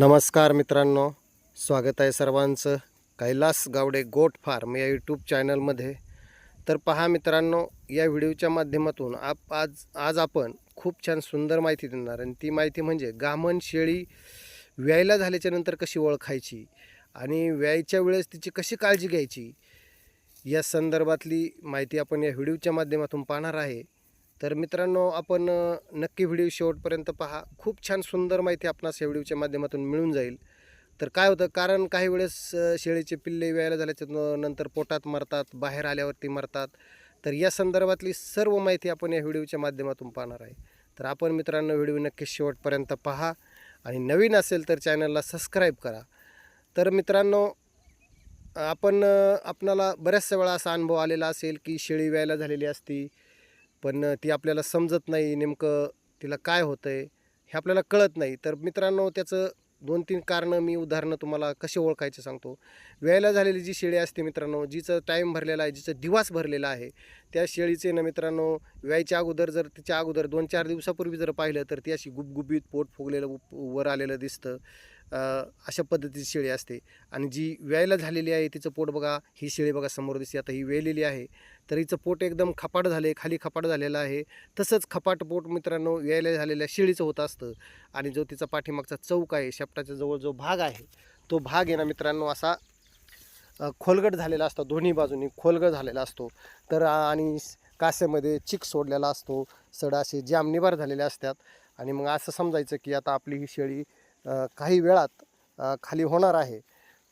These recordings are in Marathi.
नमस्कार मित्रांनो स्वागत आहे सर्वांचं. कैलास गावडे गोट फार्म या यूट्यूब चॅनलमध्ये. तर पहा मित्रांनो या व्हिडिओच्या माध्यमातून आप आज आज आपण खूप छान सुंदर माहिती देणार. आणि ती माहिती म्हणजे गामण शेळी व्यायला झाल्याच्यानंतर कशी ओळखायची आणि व्यायच्या वेळेस तिची कशी काळजी घ्यायची या संदर्भातली माहिती आपण या व्हिडिओच्या माध्यमातून पाहणार आहे. तर मित्रांनो आपण नक्की व्हिडिओ शेवटपर्यंत पहा. खूप छान सुंदर माहिती आपणास या व्हिडिओच्या माध्यमातून मिळून जाईल. तर काय होतं कारण काही वेळेस शेळीचे पिल्ले व्यायला झाल्याच्यानंतर पोटात मरतात बाहेर आल्यावरती मरतात. तर या संदर्भातली सर्व माहिती आपण या व्हिडिओच्या माध्यमातून पाहणार आहे. तर आपण मित्रांनो व्हिडिओ नक्की शेवटपर्यंत पहा. आणि नवीन असेल तर चॅनलला सबस्क्राईब करा. तर मित्रांनो आपण आपणाला बऱ्याचशा वेळा असा अनुभव आलेला असेल की शेळी व्यायला झालेली असती. पण ती आपल्याला समजत नाही नेमकं तिला काय होतं आहे हे आपल्याला कळत नाही. तर मित्रांनो त्याचं दोन तीन कारणं मी उदाहरणं तुम्हाला कसे ओळखायचे सांगतो. वेळेला झालेली जी शेळी असते मित्रांनो जिचं टाईम भरलेला आहे जिचं दिवस भरलेला आहे त्या शेळीचे ना मित्रांनो व्यायच्या अगोदर जर तिच्या अगोदर दोन चार दिवसापूर्वी जर पाहिलं तर ती अशी गुबगुबीत पोट फुगलेलं उप- वर आलेलं दिसतं अशा पद्धतीची शेळी असते. आणि जी व्यायला झालेली आहे तिचं पोट बघा ही शेळी बघा समोर दिसते. आता ही वेलेली आहे. तर हिचं पोट एकदम खपाट झाले खाली खपाट झालेलं आहे. तसंच खपाट पोट मित्रांनो यायला झालेल्या शेळीचं होत असतं. आणि जो तिचा पाठीमागचा चौक आहे शेपटाच्या जवळ जो भाग आहे तो भाग आहे ना मित्रांनो असा खोलगट झालेला असतो दोन्ही बाजूनी खोलगट झालेला असतो. तर आणि कासेमध्ये चिक सोडलेला असतो सड असे जाम निबार झालेले असतात. आणि मग असं समजायचं की आता आपली ही शेळी काही वेळात खाली होणार आहे.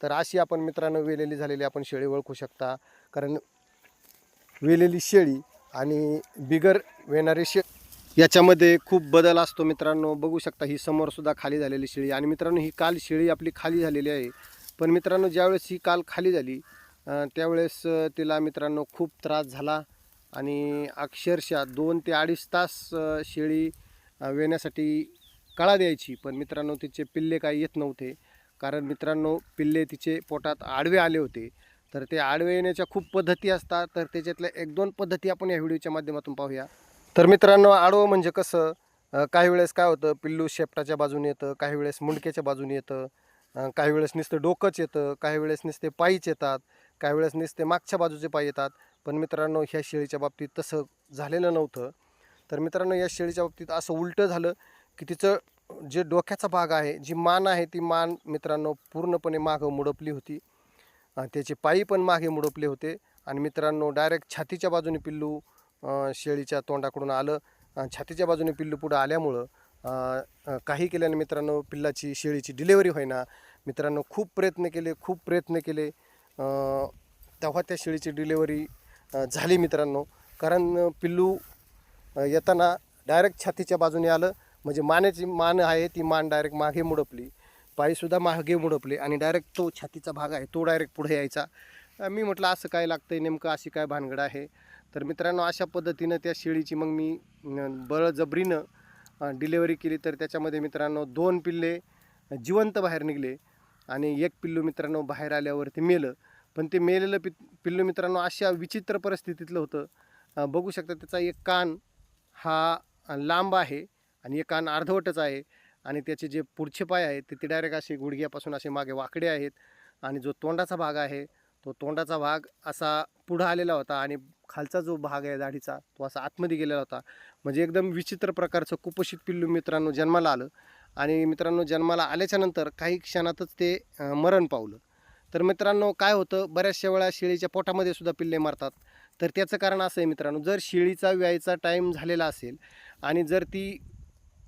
तर अशी आपण मित्रांनो वेलेली झालेली आपण शेळी ओळखू शकता. कारण वेलेली शेळी आणि बिगर वेणारी शे याच्यामध्ये खूप बदल असतो मित्रांनो. बघू शकता ही समोरसुद्धा खाली झालेली शेळी. आणि मित्रांनो ही काल शेळी आपली खाली झालेली आहे. पण मित्रांनो ज्यावेळेस ही काल खाली झाली त्यावेळेस तिला मित्रांनो खूप त्रास झाला. आणि अक्षरशः दोन ते अडीच तास शेळी वेण्यासाठी कळा द्यायची. पण मित्रांनो तिचे पिल्ले काही येत नव्हते. कारण मित्रांनो पिल्ले तिचे पोटात आडवे आले होते. तर ते आडवे येण्याच्या खूप पद्धती असतात. तर त्याच्यातल्या एक दोन पद्धती आपण या व्हिडिओच्या माध्यमातून पाहूया. तर मित्रांनो आडवं म्हणजे कसं? काही वेळेस काय होतं? पिल्लू शेपटाच्या बाजूने येतं काही वेळेस मुंडक्याच्या बाजूने येतं काही वेळेस नुसतं डोकंच येतं काही वेळेस नुसते पायीच येतात काही वेळेस नुसते मागच्या बाजूचे पाय येतात. पण मित्रांनो ह्या शेळीच्या बाबतीत तसं झालेलं नव्हतं. तर मित्रांनो या शेळीच्या बाबतीत असं उलटं झालं की तिचं जे डोक्याचा भाग आहे जी मान आहे ती मान मित्रांनो पूर्णपणे मागं मुडपली होती. त्याचे पायी पण मागे मुडपले होते. आणि मित्रांनो डायरेक्ट छातीच्या बाजूने पिल्लू शेळीच्या तोंडाकडून आलं. छातीच्या बाजूने पिल्लू पुढं आल्यामुळं काही केल्याने मित्रांनो पिल्लाची शेळीची डिलेवरी होईना. मित्रांनो खूप प्रयत्न केले खूप प्रयत्न केले. तेव्हा त्या शेळीची डिलेवरी झाली मित्रांनो. कारण पिल्लू येताना डायरेक्ट छातीच्या बाजूने आलं. म्हणजे मानेची मान आहे ती मान डायरेक्ट मागे मुडपली. पायीसुद्धा मागे मुडपले आणि डायरेक्ट तो छातीचा भाग आहे तो डायरेक्ट पुढे यायचा. मी म्हटलं असं काय लागतं आहे नेमकं अशी काय भानगड आहे? तर मित्रांनो अशा पद्धतीनं त्या शेळीची मग मी बळजबरीनं डिलेवरी केली. तर त्याच्यामध्ये मित्रांनो दोन पिल्ले जिवंत बाहेर निघले आणि एक पिल्लू मित्रांनो बाहेर आल्यावरती मेलं. पण ते मेलेलं पि पिल्लू मित्रांनो अशा विचित्र परिस्थितीतलं होतं. बघू शकता त्याचा एक कान हा लांब आहे आणि एक कान अर्धवटच आहे. आणि त्याचे जे पुढचे पाय आहेत ते ते डायरेक्ट असे गुडघ्यापासून असे मागे वाकडे आहेत. आणि जो तोंडाचा भाग आहे तो तोंडाचा भाग असा पुढं आलेला होता आणि खालचा जो भाग आहे दाढीचा तो असा आतमध्ये गेलेला होता. म्हणजे एकदम विचित्र प्रकारचं कुपोषित पिल्लू मित्रांनो जन्माला आलं. आणि मित्रांनो जन्माला आल्याच्यानंतर काही क्षणातच ते मरण पावलं. तर मित्रांनो काय होतं बऱ्याचशा वेळा शेळीच्या पोटामध्ये सुद्धा पिल्ले मारतात. तर त्याचं कारण असं आहे मित्रांनो जर शेळीचा व्यायचा टाईम झालेला असेल आणि जर ती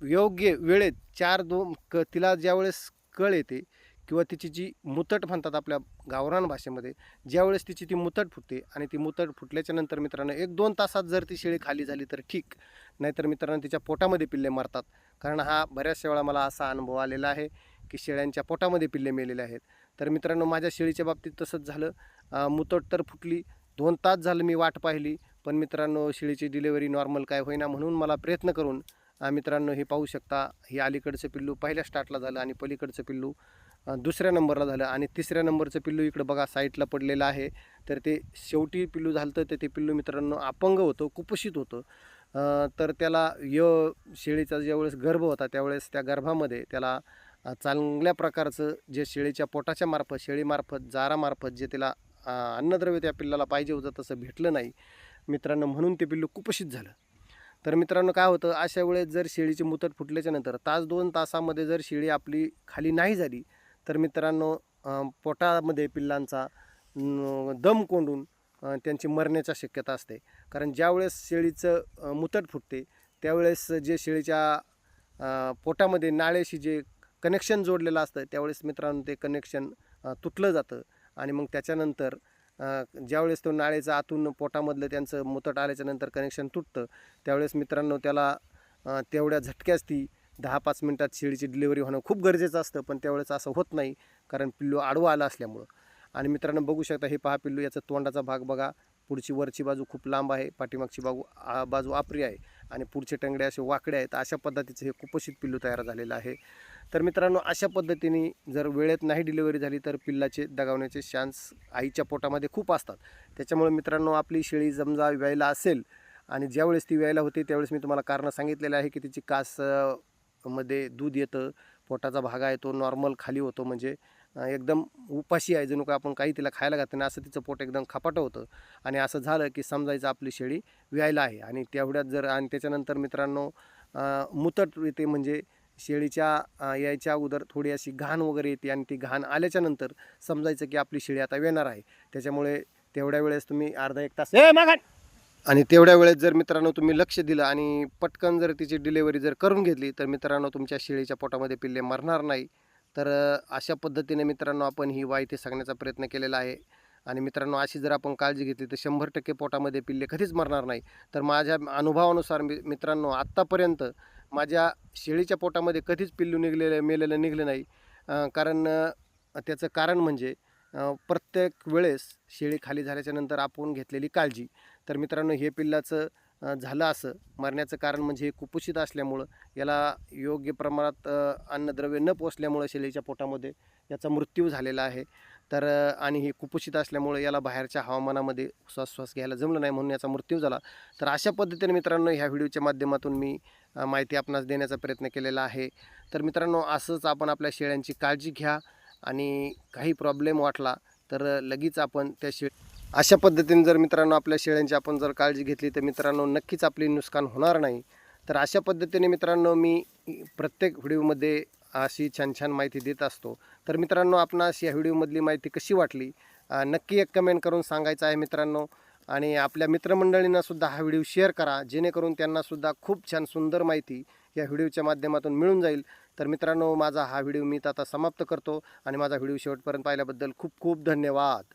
योग्य वेळेत चार दोन क तिला ज्यावेळेस कळ येते किंवा तिची जी मुतट म्हणतात आपल्या गावरान भाषेमध्ये ज्यावेळेस तिची ती मुतट फुटते आणि ती मुतट फुटल्याच्या नंतर मित्रांनो एक दोन तासात जर ती शेळी खाली झाली तर ठीक. नाहीतर मित्रांनो तिच्या पोटामध्ये पिल्ले मारतात. कारण हा बऱ्याचशा वेळा मला असा अनुभव आलेला आहे की शेळ्यांच्या पोटामध्ये पिल्ले मेलेले आहेत. तर मित्रांनो माझ्या शेळीच्या बाबतीत तसंच झालं. मुतट तर फुटली दोन तास झालं मी वाट पाहिली. पण मित्रांनो शेळीची डिलेवरी नॉर्मल काय होईना म्हणून मला प्रयत्न करून मित्रांनो हे पाहू शकता हे अलीकडचं पिल्लू पहिल्या स्टार्टला झालं आणि पलीकडचं पिल्लू दुसऱ्या नंबरला झालं आणि तिसऱ्या नंबरचं पिल्लू इकडं बघा साईडला पडलेलं आहे. तर ते शेवटी पिल्लू झालं तर ते पिल्लू मित्रांनो अपंग होतं कुपोषित होतं. तर त्याला य शेळीचा ज्यावेळेस गर्भ होता त्यावेळेस त्या गर्भामध्ये त्याला चांगल्या प्रकारचं जे शेळीच्या पोटाच्या मार्फत शेळीमार्फत जारामार्फत जे तिला अन्नद्रव्य त्या पिल्लाला पाहिजे होतं तसं भेटलं नाही. मित्रांनो म्हणून ते पिल्लू कुपोषित झालं. तर मित्रांनो काय होतं अशा वेळेस जर शेळीची मुतट फुटल्याच्या नंतर तास दोन तासामध्ये जर शेळी आपली खाली नाही झाली तर मित्रांनो पोटामध्ये पिल्लांचा दम कोंडून त्यांची मरण्याच्या शक्यता असते. कारण ज्यावेळेस शेळीचं मुतट फुटते त्यावेळेस जे शेळीच्या पोटामध्ये नाळ्याशी जे कनेक्शन जोडलेलं असतं त्यावेळेस मित्रांनो ते कनेक्शन तुटलं जातं. आणि मग त्याच्यानंतर ज्यावेळेस तो नाळेचा आतून पोटामधलं त्यांचं मुतट आल्याच्यानंतर कनेक्शन तुटतं त्यावेळेस मित्रांनो त्याला तेवढ्या झटक्याच ती दहा पाच मिनटात शेळीची डिलिव्हरी होणं खूप गरजेचं असतं पण त्यावेळेस असं होत नाही कारण पिल्लू आडवं आलं असल्यामुळं. आणि मित्रांनो बघू शकता हे पहा पिल्लू याचा तोंडाचा भाग बघा. पुढची वरची बाजू खूप लांब आहे पाठीमागची बाजू आ बाजू आपरी आहे. आणि पुढचे टंगडे असे वाकडे आहेत. अशा पद्धतीचं हे कुपोषित पिल्लू तयार झालेलं आहे. तर मित्रांनो अशा पद्धतीने जर वेळेत नाही डिलिव्हरी झाली तर पिल्लाचे दगावण्याचे चान्स आईच्या पोटामध्ये खूप असतात. त्याच्यामुळे मित्रांनो आपली शेळी समजा व्यायला असेल आणि ज्यावेळेस ती व्यायला होते त्यावेळेस मी तुम्हाला कारणं सांगितलेलं आहे की तिची कासमध्ये दूध येतं पोटाचा भाग आहे तो नॉर्मल खाली होतो म्हणजे एकदम उपाशी आहे जणू का आपण काही तिला खायला घातलं नाही असं तिचं पोट एकदम खपाटं होतं आणि असं झालं की समजायचं आपली शेळी व्यायला आहे आणि तेवढ्यात जर आणि त्याच्यानंतर मित्रांनो मुतट येते म्हणजे शेळीच्या यायच्या अगोदर थोडी अशी घाण वगैरे येते आणि ती घाण आल्याच्यानंतर समजायचं की आपली शेळी आता येणार आहे. त्याच्यामुळे तेवढ्या वेळेस तुम्ही अर्धा एक तास ए आणि तेवढ्या वेळेस जर मित्रांनो तुम्ही लक्ष दिलं आणि पटकन जर तिची डिलेवरी जर करून घेतली तर मित्रांनो तुमच्या शेळीच्या पोटामध्ये पिल्ले मरणार नाही. तर अशा पद्धतीने मित्रांनो आपण ही माहिती सांगण्याचा प्रयत्न केलेला आहे. आणि मित्रांनो अशी जर आपण काळजी घेतली तर शंभर टक्के पोटामध्ये पिल्ले कधीच मरणार नाही. तर माझ्या अनुभवानुसार मी मित्रांनो आत्तापर्यंत माझ्या शेळीच्या पोटामध्ये कधीच पिल्लू निघलेलं मेलेलं निघलं नाही. कारण त्याचं कारण म्हणजे प्रत्येक वेळेस शेळी खाली झाल्याच्यानंतर आपण घेतलेली काळजी. तर मित्रांनो हे पिल्लाचं झालं असं. मरण्याचं कारण म्हणजे हे कुपोषित असल्यामुळं याला योग्य प्रमाणात अन्नद्रव्य न पोचल्यामुळं शेळीच्या पोटामध्ये याचा मृत्यू झालेला आहे. तर आणि हे कुपोषित असल्यामुळे याला बाहेरच्या हवामानामध्ये श्वास श्वास घ्यायला जमलं नाही म्हणून याचा मृत्यू झाला. तर अशा पद्धतीने मित्रांनो ह्या व्हिडिओच्या माध्यमातून मी माहिती आपणास देण्याचा प्रयत्न केलेला आहे. तर मित्रांनो असंच आपण आपल्या शेळ्यांची काळजी घ्या आणि काही प्रॉब्लेम वाटला तर लगेच आपण त्या शे अशा पद्धतीने जर मित्रांनो आपल्या शेळ्यांची आपण जर काळजी घेतली तर मित्रांनो नक्कीच आपली नुकसान होणार नाही. तर अशा पद्धतीने मित्रांनो मी प्रत्येक व्हिडिओमध्ये अशी छान छान माहिती देत असतो. तर मित्रांनो आपणास या व्हिडिओमधली माहिती कशी वाटली? नक्की एक कमेंट करून सांगायचं आहे मित्रांनो. आणि आपल्या मित्रमंडळींनासुद्धा हा व्हिडिओ शेअर करा. जेणेकरून त्यांनासुद्धा खूप छान सुंदर माहिती या व्हिडिओच्या माध्यमातून मिळून जाईल. तर मित्रांनो माझा हा व्हिडिओ मी आता समाप्त करतो. आणि माझा व्हिडिओ शेवटपर्यंत पाहिल्याबद्दल खूप खूप धन्यवाद.